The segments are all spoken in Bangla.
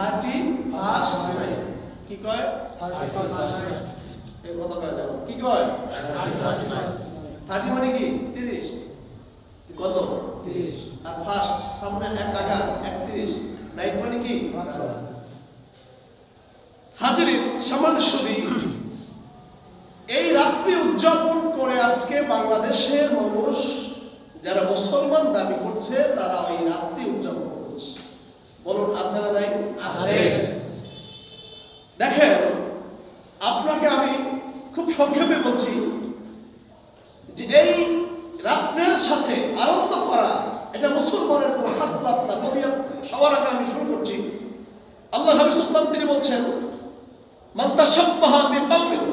থার্টি ফার্স্ট নাইট কি কয়? এই কথা কয় যাবে কি কয়? থার্টি মানে কি? তিরিশ। কত? আর ফার্স্ট সামনে এক আগার একত্রিশ। নাইট মানে কি? হাজিরিন সামান্য সুদী এই রাত্রি উদযাপন করে আজকে বাংলাদেশের মানুষ যারা মুসলমান দাবি করছে তারা এই রাত্রি উদযাপন করছে। বলুন আছে না নাই? দেখেন আপনাকে আমি খুব সংক্ষেপে বলছি যে এই রাত্রের সাথে আনন্দ করা এটা মুসলমানের কোন না কবিয়াত সবার আগে আমি শুরু করছি। আল্লাহ হাবিব ইসলাম তিনি বলছেন মান তাশাব্বাহা বিকাউমিন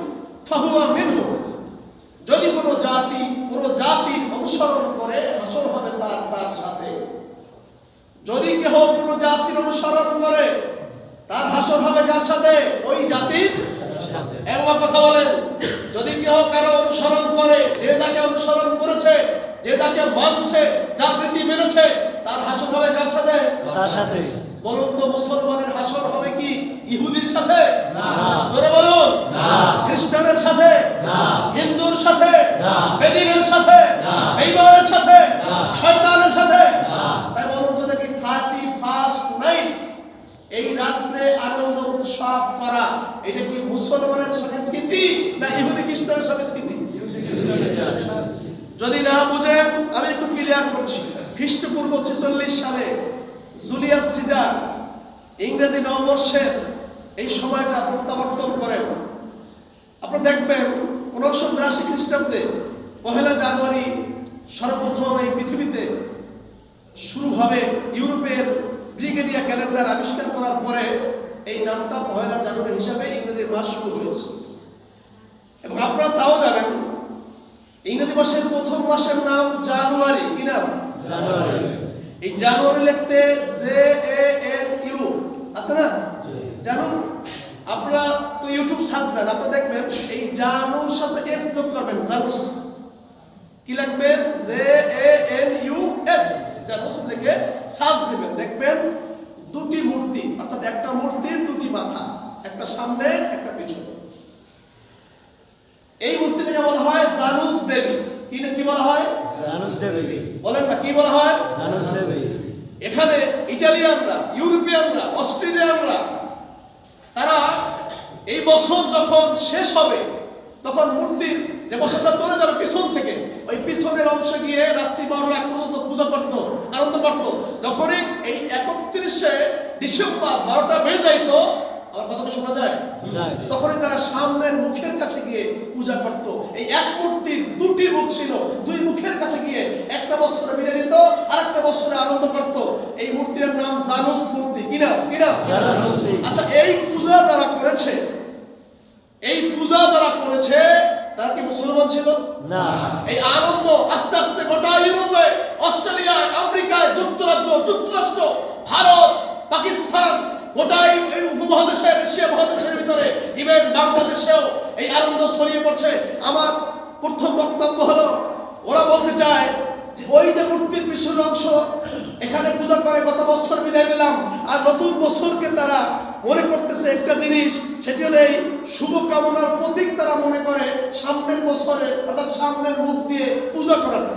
ফাহুয়া মিনহু। যদি কোনো জাতি কোনো জাতির অনুসরণ করে হাসর হবে তার তার সাথে যদি কেহ কোনো জাতির অনুসরণ করে তার হাসর হবে কার সাথে ওই জাতির একবার কথা বলেন যদি কেউ কারও অনুসরণ করে যে তাকে অনুসরণ করেছে যে তাকে মানছে যার রীতি মেনেছে তার হাসর হবে কার সাথে তার সাথে বলুন তো মুসলমানের হাসর হবে কি ইহুদির সাথে না। বলুন না। খ্রিস্টানের সাথে না। হিন্দুর সাথে না। বেদিনের সাথে না। বেঈমানের সাথে না। শয়তানের সাথে না। তাই বলুন তো দেখি থার্টি ফার্স্ট নাইট এই রাত্রে আনন্দ, উৎসব করা, এটা কি মুসলমানের সংস্কৃতি না ইহুদি খ্রিস্টানের সংস্কৃতি? যদি না বুঝেন, আমি একটু ক্লিয়ার করছি। খ্রিস্টপূর্ব ছেচল্লিশ সালে জুলিয়াস সিজার ইংরেজি নববর্ষের এই সময়টা প্রত্যাবর্তন করেন। আপনারা দেখবেন পনেরোশো বিরাশি খ্রিস্টাব্দে পহেলা জানুয়ারি সর্বপ্রথম এই পৃথিবীতে শুরু হবে ইউরোপের ব্রিগেডিয়া ক্যালেন্ডার আবিষ্কার করার পরে এই নামটা পহেলা জানুয়ারি হিসাবে ইংরেজির মাস শুরু হয়েছে। এবং আপনারা তাও জানেন ইংরেজি মাসের প্রথম মাসের নাম জানুয়ারি কি নাম? জানুয়ারি। এই জানুয়ারি লিখতে জে এ এন ইউ আছে না? জানুন। আপনারা তো ইউটিউব সার্চ দেন আপনারা দেখবেন এই জানুর সাথে এস যোগ করবেন জানুস। কি লিখবেন J A N U S Janus. লিখে সার্চ দিবেন। দেখবেন দুটি মূর্তি অর্থাৎ একটা মূর্তির দুটি মাথা একটা সামনে একটা পিছনে। এই মূর্তিটাকে বলা হয় জানুস দেবী। কি কি বলা হয়? জানুস দেবে। বলেন না কি বলা হয়? জানুস দেবে। এখানে ইটালিয়ানরা ইউরোপিয়ানরা অস্ট্রেলিয়ানরা তারা এই বছর যখন শেষ হবে তখন মূর্তির যে বছরটা চলে যাবে পিছন থেকে ওই পিছনের অংশে গিয়ে রাত্রি বারো এক পর্যন্ত পূজা করত আনন্দ করত। যখনই এই একত্রিশে ডিসেম্বর বারোটা বেড়ে যাইতো আমার কথাটা শোনা যায়? যায়। তখনই তারা সামনের মুখের কাছে গিয়ে পূজা করত। এই এক মূর্তির দুটি মুখ ছিল। দুই মুখের কাছে গিয়ে একটা বছরে বিদায় দিত আর একটা বছরে আনন্দ করত। এই মূর্তির নাম জানুস মূর্তি। কি নাম? কি নাম? আচ্ছা এই পূজা যারা করেছে এই পূজা যারা করেছে তারা কি মুসলমান ছিল? না। এই আনন্দ আস্তে আস্তে গোটা ইউরোপে অস্ট্রেলিয়া আমেরিকায় যুক্তরাজ্য যুক্তরাষ্ট্র ভারত পাকিস্তান গোটা এই এশিয়া মহাদেশের ভিতরে ইভেন বাংলাদেশেও এই আনন্দ ছড়িয়ে পড়ছে। আমার প্রথম বক্তব্য হলো ওরা বলতে চায় যে ওই যে মূর্তির পিছনের অংশ এখানে পূজা করে গত বছর বিদায় নিলাম আর নতুন বছরকে তারা মনে করতেছে একটা জিনিস সেটি হলো এই শুভকামনার প্রতীক তারা মনে করে সামনের বছরে অর্থাৎ সামনের মুখ দিয়ে পূজা করাটা।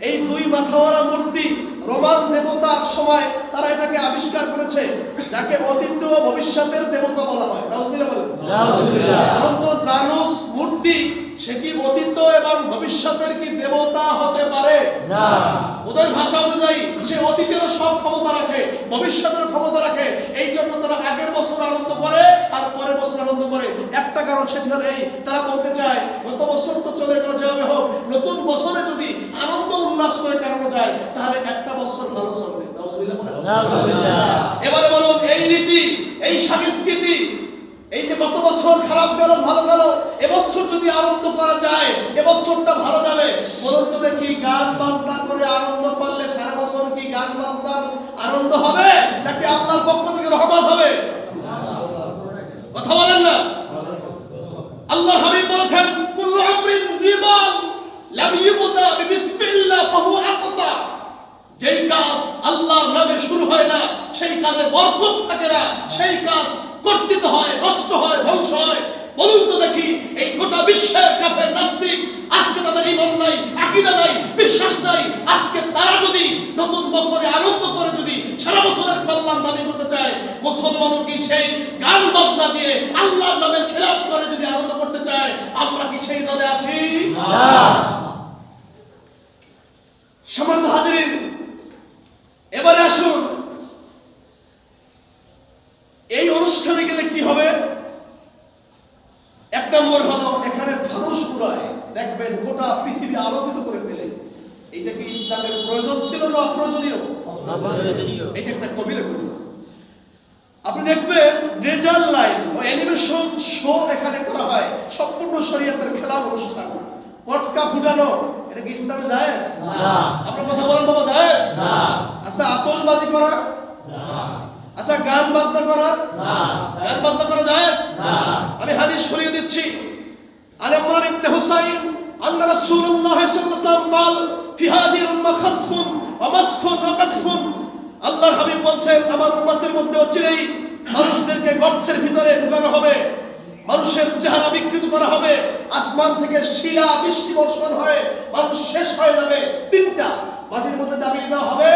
এই দুই মাথাওয়ালা মূর্তি রোমান দেবতার সময় তারা এটাকে আবিষ্কার করেছে যাকে অতীত ও ভবিষ্যতের দেবতা বলা হয়। বলেন। জানুস মূর্তি সে কি অতীত এবং ভবিষ্যতের কি দেবতা হতে পারে? না। ওদের ভাষা অনুযায়ী সে অতীতের সব ক্ষমতা রাখে ভবিষ্যতের ক্ষমতা রাখে। এই জন্য তারা আগের বছর আনন্দ করে আর পরের বছর আনন্দ করে। একটা কারণ সেটি হলো এই তারা বলতে চায় গত বছর তো চলে গেল যেভাবে হোক নতুন বছরে যদি আনন্দ উল্লাস করে কাটানো যায় তাহলে একটা বছর ভালো চলবে। এবারে বলুন এই রীতি এই সংস্কৃতি এই যে গত বছর খারাপ গেল ভালো গেল এবছর যদি আনন্দ করা যায়, এবছরটা ভালো যাবে। বলুন তুমি কি গান বাজনা করে আনন্দ করলে সারা বছর কি গান বাজনার আনন্দ হবে, নাকি আল্লাহর পক্ষ থেকে রহমত হবে? কথা বলেন না। আল্লাহ হাবিব বলেছেন, কুল্লু আমরিন জীবন লাম ইউবদা বিসমিল্লাহ ফাহু আকতা যেই কাজ আল্লাহর নামে শুরু হয় না, সেই কাজে বরকত থাকে না, সেই কাজ কর্তৃত হয়, নষ্ট হয়, ধ্বংস হয়। বলুন তো দেখি এই গোটা বিশ্বের কাফের নাস্তিক আজকে তাদের ইমান নাই আকীদা নাই বিশ্বাস নাই আজকে তারা যদি নতুন বছরে আনন্দ করে যদি সারা বছরের কল্যাণ দাবি করতে চায় মুসলমানও কি সেই গান বাজনা দিয়ে আল্লাহর নামের খেলাপ করে যদি আনন্দ করতে চায় আমরা কি সেই দলে আছি? সম্মানিত হাজিরিন এবারে আসুন এই অনুষ্ঠানে গেলে কি হবে এক নম্বর হলো এখানে ফানুস পুরায় দেখবেন গোটা পৃথিবী আলোকিত করে ফেলে। এটা কি ইসলামের প্রয়োজন ছিল না অপ্রয়োজনীয়? এটা একটা কবিরা আপনি দেখবেন ডেজার লাইন ও অ্যানিমেশন শো এখানে করা হয় সম্পূর্ণ শরীয়তের খেলা অনুষ্ঠান। পটকা ফুটানো এটা কি ইসলামে জায়েজ? না। আপনার কথা বলেন বাবা জায়েজ? না। আচ্ছা আতশবাজি করা? আচ্ছা গান বাজনা করা? না। গান বাজনা করা জায়েজ? না। আমি হাদিস সরিয়ে দিচ্ছি। আর আমার ইবনে হুসাইন আল্লাহ রাসূলুল্লাহ সাল্লাল্লাহু মাল ফি হাদিহি উম্মাহ আল্লাহর হাবিব বলছেন, আমার উম্মতের মধ্যে অচিরেই মানুষদেরকে গর্তের ভিতরে ঢুকানো হবে, মানুষের চেহারা বিকৃত করা হবে, আসমান থেকে শিলা বৃষ্টি বর্ষণ হয়ে, মানুষ শেষ হয়ে যাবে তিনটা। মাটির মধ্যে দাবি না হবে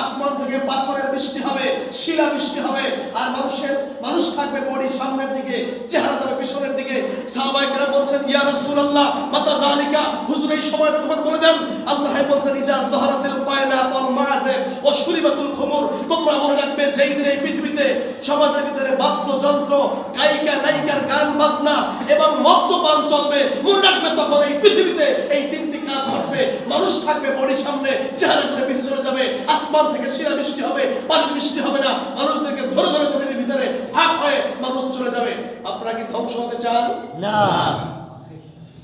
আসমান থেকে পাথরের বৃষ্টি হবে, শিলা বৃষ্টি হবে, আর মানুষের, মানুষ থাকবে বডি সামনের দিকে, চেহারা যাবে পিছনের দিকে। সাহাবাইকরা বলছেন, ইয়া রাসূলুল্লাহ, মাতা জালিকা হুজুর, এই সময়টা তখন বলে দেন, আল্লাহ বলছেন, ইজা জহরাতিল বায়না তাল মাযিব ও শুরিবাতুল খুমুর। তোমরা মনে রাখবে, যেই দিন এই পৃথিবীতে সমাজের ভিতরে বাদ্যযন্ত্র গায়িকা, নায়িকার গান, বাজনা এবং মদ্যপান চলবে, মনে রাখবে তখন এই পৃথিবীতে এই তিনটি কাজ ঘটবে। মানুষ থাকবে বডি সামনে, চেহারা করে চলে যাবে, আসমান থেকে শিলা বৃষ্টি হবে পানি বৃষ্টি হবে না। মানুষদেরকে ধরে ধরে জমিনের ভিতরে ভাগ হয়ে মানুষ চলে যাবে। আপনারা কি ধ্বংস হতে চান? না।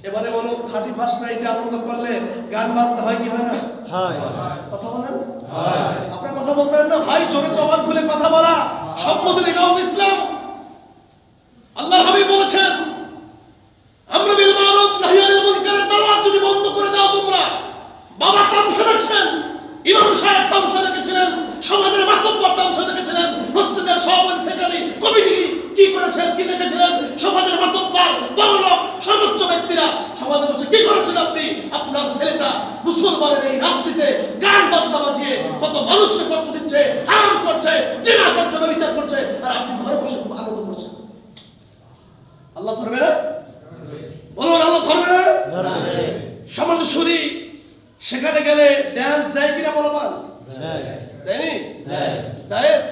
এবারে বলুন থার্টি ফার্স্ট নাইটে আনন্দ করলে গান বাজতে হয় কি হয় না? হয়। কথা বলেন? আপনার কথা বলতে না? ভাই জোরে জবান খুলে কথা বলা। সম্মতি ইসলাম। আল্লাহ হাবিব বলেছেন আমরা বিল মারুফ নাহি আনিল মুনকারের দাওয়াত যদি বন্ধ করে দাও তোমরা বাবা তামসা দেখছেন ইমাম সাহেব তামসা দেখেছিলেন সমাজের মাতব্বর তামসা দেখেছিলেন মসজিদের সভাপতি সেক্রেটারি কমিটি কি করেছেন কি দেখেছিলেন সমাজের মাতব্বর বড় লোক সর্বোচ্চ ব্যক্তিরা সমাজে বসে কি করেছেন আপনি আপনার ছেলেটা মুসলমানের এই রাত্রিতে গান বাজনা বাজিয়ে কত মানুষকে কষ্ট দিচ্ছে হারাম করছে জেনা করছে বিচার করছে আর আপনি ঘরে বসে আনন্দ করছেন। আল্লাহ ধরবে না? বলুন আল্লাহ ধরবে না? সমাজ শুধু সেখানে গেলে ড্যান্স দেয় কিনা বলবান দেয় দেয়নি? জায়েজ?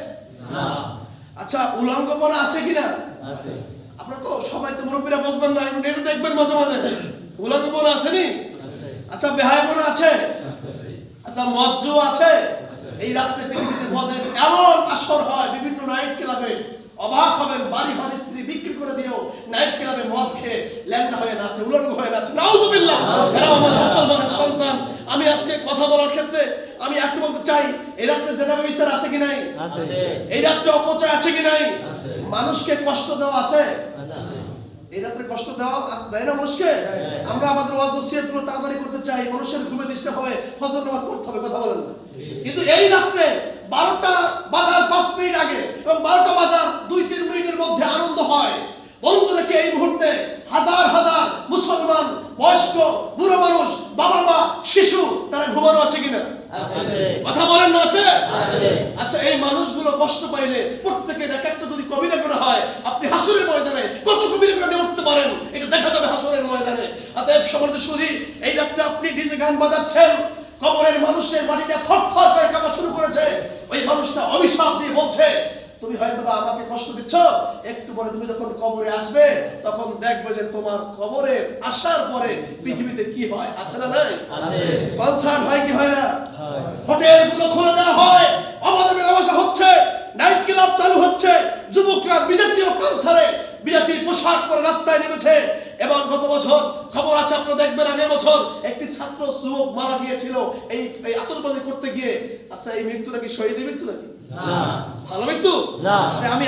আচ্ছা উলঙ্গপনা আছে কিনা? আছে। আপনারা তো সবাই তো মুরব্বীরা বসবেন না নেটে দেখবেন মাঝে মাঝে। উলঙ্গপনা আসেনি? আছে আচ্ছা বেহায়পনা আছে? আছে আচ্ছা মজ্জ আছে? এই রাত্রে পৃথিবীতে মদের এমন আসর হয় বিভিন্ন নাইট ক্লাবে অবাক হবেন বাড়ি বাড়ি স্ত্রী বিক্রি করে দিয়েও নাইট ক্লাবে মদ খেয়ে ল্যাংটা হয়ে নাচে উলঙ্গ হয়ে নাচে। নাউজুবিল্লাহ! এরা আমার মুসলমানের সন্তান আমি আজকে কথা বলার ক্ষেত্রে আমি একটু বলতে চাই এই রাত্রে জেনাবে বিচার আছে কি নাই? আছে। এই রাত্রে অপচয় আছে কি নাই? আছে। মানুষকে কষ্ট দেওয়া আছে আছে। এই রাত্রে কষ্ট দেওয়া দেয় না মানুষকে? আমরা আমাদের ওয়াজ নসিহতগুলো তাড়াতাড়ি করতে চাই মানুষের ঘুমে ডিস্টার্ব হবে ফজর নামাজ পড়তে হবে কথা বলেন কিন্তু এই রাত্রে বারোটা বাজার পাঁচ মিনিট আগে এবং বারোটা বাজার দুই তিন মিনিটের মধ্যে আনন্দ হয়। বলুন তো দেখি এই মুহূর্তে হাজার হাজার মুসলমান বয়স্ক বুড়ো মানুষ বাবা মা শিশু তারা ঘুমানো আছে কিনা? কথা বলেন না আছে? আচ্ছা এই মানুষগুলো কষ্ট পাইলে প্রত্যেকের এক একটা যদি কবিরা করা হয় আপনি হাসুরের ময়দানে কত কবিরা করে উঠতে পারেন? এটা দেখা যাবে হাসুরের ময়দানে। অতএব সমাজে শুধু এই রাত্রে আপনি ডিজে গান বাজাচ্ছেন। কবরের মানুষের বাড়িটা থর থর করে কাঁপা শুরু করেছে। ওই মানুষটা অভিশাপ দিয়ে বলছে তুমি হয়তো বা আমাকে কষ্ট দিচ্ছ একটু পরে তুমি যখন কবরে আসবে তখন দেখবে যে তোমার কবরে আসার পরে পৃথিবীতে কি হয় আসে না নাই? কনসার্ট হয় কি হয় না? হোটেলগুলো খুলে দেওয়া হয় অবাধ মেলামেশা হচ্ছে নাইট ক্লাব চালু হচ্ছে যুবকরা বিজাতীয় কালচারে বিজাতীয় পোশাক পরে রাস্তায় নেমেছে। এবং গত বছর খবর আছে আপনারা দেখবেন আগের বছর একটি ছাত্র যুবক মারা গিয়েছিল এই আতঙ্কবাজি করতে গিয়ে। আচ্ছা এই মৃত্যুটা কি শহীদের মৃত্যু নাকি? ভালো মৃত্যু? না। আমি